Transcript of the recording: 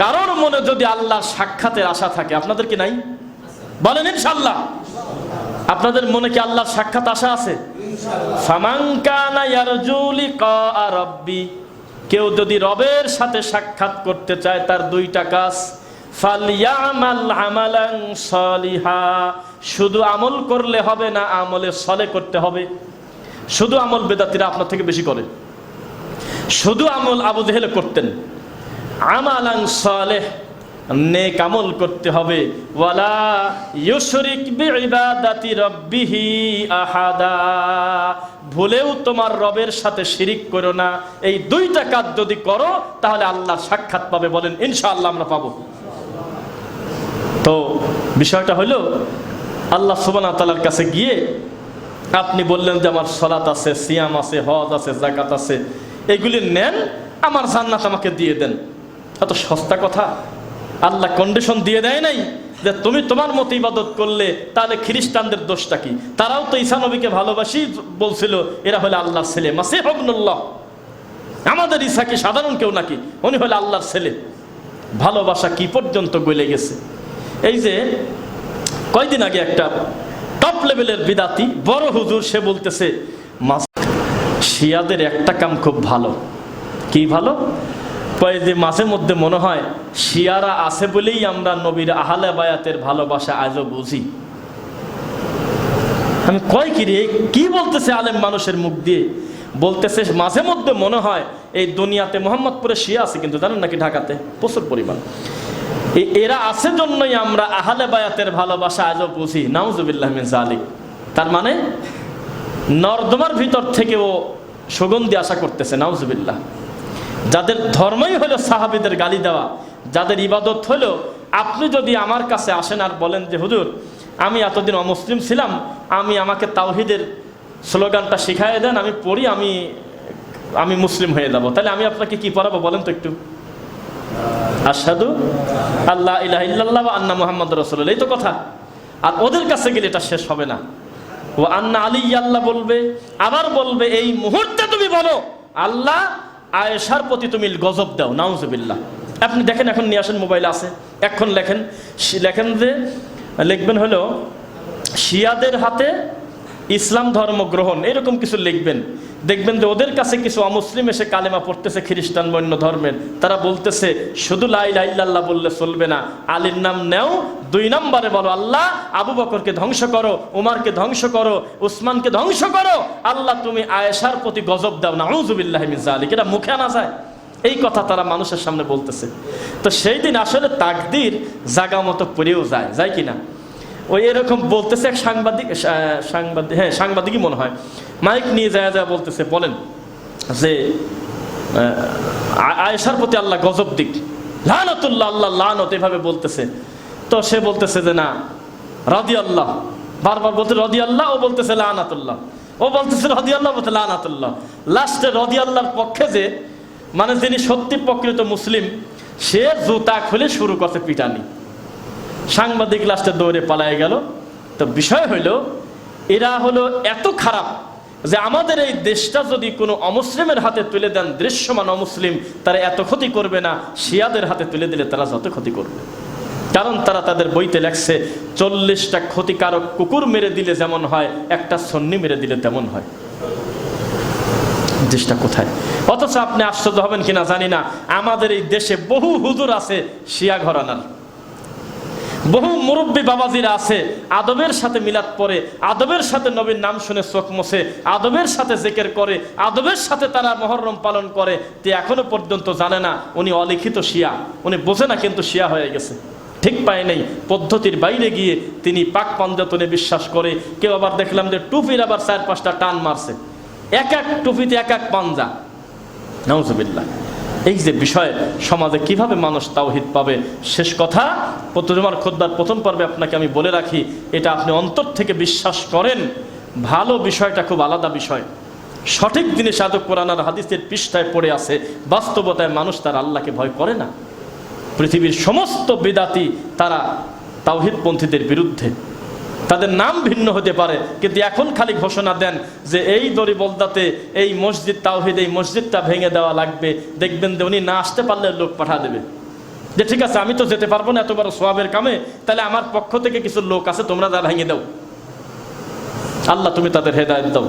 কারোর মনে যদি আল্লাহ সাক্ষাতের আশা থাকে, আপনাদের কি নাই? বলেন ইনশাল্লাহ আপনাদের মনে কি আল্লাহর সাক্ষাৎ আশা আছে? কেউ যদি রবের সাথে সাক্ষাৎ করতে চায় তার দুইটা কাজ শুধু আমল করলে হবে না, আমলে সলে করতে হবে। শুধু আমল বেদাতিরা আপনার থেকে বেশি করে। শুধু আমল আবু জেহেলে করতেন। আমালান সালেহ, নেক আমল করতে হবে। ওয়ালা ইউশরিক বিইবাদাতি রাব্বিহি আহাদা। ভুলেও তোমার রবের সাথে শিরিক করো না। এই দুইটা কাজ যদি করো, তাহলে আল্লাহ সাক্ষাৎ পাবে বলেন, ইনশাআল্লাহ আমরা পাবো। তো বিষয়টা হলো, আল্লাহ সুবহানাহু ওয়া তাআলার কাছে গিয়ে আপনি বললেন যে আমার সলাত আছে, সিয়াম আছে, হজ আছে জাকাত আছে, এগুলি নেন, আমার জান্নাত আমাকে দিয়ে দেন। এত সস্তা কথা? আল্লাহ কন্ডিশন দিয়ে দেয় নাই যে তুমি তোমার মতো ইবাদত করলে, তাহলে খ্রিস্টানদের দোষটা কি? তারাও তো ঈসা নবীকে ভালোবাসি বলছিল, এরা হলে আল্লাহর ছেলে। মাসে হবনুল্লাহ আমাদের ঈসা কি সাধারণ কেউ নাকি? উনি হলে আল্লাহর ছেলে। ভালোবাসা কি পর্যন্ত গলে গেছে? এই যে কয়দিন আগে একটা টপ লেভেলের বিদাতি, বড় হুজুর, সে বলতেছে শিয়াদের একটা কাম খুব ভালো। কি ভালো? কয় যে মাঝে মধ্যে মনে হয়, শিয়ারা আছে বলেই আমরা নবীর আহলে বায়াতের ভালোবাসা আজও বুঝি। আমি কয় কি রে, কি বলতেছে আলেম মানুষের মুখ দিয়ে? বলতেছে, মাঝে মধ্যে মনে হয়, এই দুনিয়াতে মোহাম্মদপুরে শিয়া আছে কিন্তু জানেন নাকি ঢাকাতে? প্রচুর পরিমাণ। এরা আছে জন্যই আমরা আহলে বায়াতের ভালোবাসা আজও বুঝি, নাউজুবিল্লাহ মিন জালিক তার মানে নর্দমার ভিতর থেকেও সুগন্ধি আশা করতেছে, নাউজুবিল্লাহ। যাদের ধর্মই হলো সাহাবিদের গালি দেওয়া, যাদের ইবাদত হলো, আপনি যদি আমার কাছে আসেন আর বলেন যে, হুজুর, আমি এতদিন অমুসলিম ছিলাম, আমি আমাকে তাওহিদের স্লোগানটা শিখাই দেন, আমি পড়ি, আমি আমি মুসলিম হয়ে যাব। তাহলে আমি আপনাকে কি পড়াবো বলেন তো একটু? আসাদু আল্লাহ ইলাহ ইল্লাল্লাহ আন্না মুহাম্মদ রসুল্লাহ এই তো কথা। আর ওদের কাছে গেলে এটা শেষ হবে না। ও আন্না আলী আল্লাহ বলবে, আবার বলবে, এই মুহূর্তে তুমি বলো, আল্লাহ আয়েশার প্রতি তুমি গজব দাও নাউজবিল্লা আপনি দেখেন, এখন নিয়ে আসেন, মোবাইল আছে। এখন লেখেন লেখেন যে, লিখবেন হলো, শিয়াদের হাতে ইসলাম ধর্ম গ্রহণ, এরকম কিছু লিখবেন। দেখবেন যে ওদের কাছে কিছু অমুসলিম এসে কালেমা পড়তেছে, খ্রিস্টান বন্য ধর্মের। তারা বলতেছে, শুধু লাই লাইল্লাহ বললে চলবে না। আলীর নাম নেও, দুই নম্বরে বলো, আল্লাহ, আবু বকরকে ধ্বংস করো, উমারকে ধ্বংস করো, উসমানকে ধ্বংস করো। আল্লাহ, তুমি আয়েশার প্রতি গজব দাও না আউজুবিল্লাহ মিজালিক এটা মুখে আনা যায়। এই কথা তারা মানুষের সামনে বলতেছে। তো সেই দিন আসলে তাকদির জাগা মতো পড়েও যায় যায় কি না ওই এরকম বলতেছে এক সাংবাদিক সাংবাদিক হ্যাঁ সাংবাদিকই মনে হয়। মাইক নিয়ে যায় যা বলতেছে, বলেন যে আয়েশার প্রতি আল্লাহ গজব দিক। লানতুল্লাহ, আল্লাহ লানত, এভাবে বলতেছে। তো সে বলতেছে যে, না রাদি আল্লাহ বারবার বলতে রদি আল্লাহ ও বলতেছে, লানাতুল্লাহ। ও বলতেছে রদি আল্লাহ বলতে লানাতুল্লাহ। লাস্টে রদি আল্লাহর পক্ষে যে মানে যিনি সত্যি প্রকৃত মুসলিম, সে জুতা খুলে শুরু করছে পিটানি। সাংবাদিক লাস্টে দৌড়ে পালায় গেল। তো বিষয় হইল এরা হলো এত খারাপ যে আমাদের এই দেশটা যদি কোনো অমুসলিমের হাতে তুলে দেন, দৃশ্যমান অমুসলিম, তারা এত ক্ষতি করবে না। শিয়াদের হাতে তুলে দিলে তারা যত ক্ষতি করবে। কারণ তারা তাদের বইতে লেখছে, চল্লিশটা ক্ষতিকারক কুকুর মেরে দিলে যেমন হয়, একটা সন্নি মেরে দিলে তেমন হয়। দেশটা কোথায়? অথচ আপনি আশ্চর্য হবেন কিনা জানি না। আমাদের এই দেশে বহু হুজুর আছে, শিয়া ঘরানার। বহু মুরব্বী বাবাজিরা আছে, আদবের সাথে মিলাদ পড়ে, আদবের সাথে নবীর নাম শুনে চোখ মোছে, আদবের সাথে জেকের করে, আদবের সাথে তারা মহরম পালন করে, তে এখনও পর্যন্ত জানে না উনি অলিখিত শিয়া। উনি বোঝে না কিন্তু শিয়া হয়ে গেছে। ঠিক পায় নেই, পদ্ধতির বাইরে গিয়ে তিনি পাক পঞ্জাতনে বিশ্বাস করে, কেউ আবার দেখলাম যে টুপির আবার চার পাঁচটা টান মারছে। এক এক টুপিতে এক এক পাঞ্জা। নাউজুবিল্লাহ। এই যে বিষয়, সমাজে কীভাবে মানুষ তাওহিদ পাবে, শেষ কথা প্রতিমার খোদ্দার প্রথম পর্বে আপনাকে আমি বলে রাখি, এটা আপনি অন্তর থেকে বিশ্বাস করেন, ভালো বিষয়টা খুব আলাদা বিষয়। সঠিক দিনে কোরআন আর হাদিসের পৃষ্ঠায় পড়ে আছে, বাস্তবতায় মানুষ তার আল্লাহকে ভয় করে না। পৃথিবীর সমস্ত বিদাতি তারা তাওহিদপন্থীদের বিরুদ্ধে। তাদের নাম ভিন্ন হতে পারে, কিন্তু এখন খালি ঘোষণা দেন যে এই দড়ি বলদাতে এই মসজিদ তাওহিদ, এই মসজিদটা ভেঙে দেওয়া লাগবে। দেখবেন যে উনি না আসতে পারলে লোক পাঠা দেবে। যে ঠিক আছে, আমি তো যেতে পারব না, এত বড় সোয়াবের কামে, তাহলে আমার পক্ষ থেকে কিছু লোক আছে, তোমরা তা ভেঙে দাও। আল্লাহ, তুমি তাদের হেদায়ত দাও।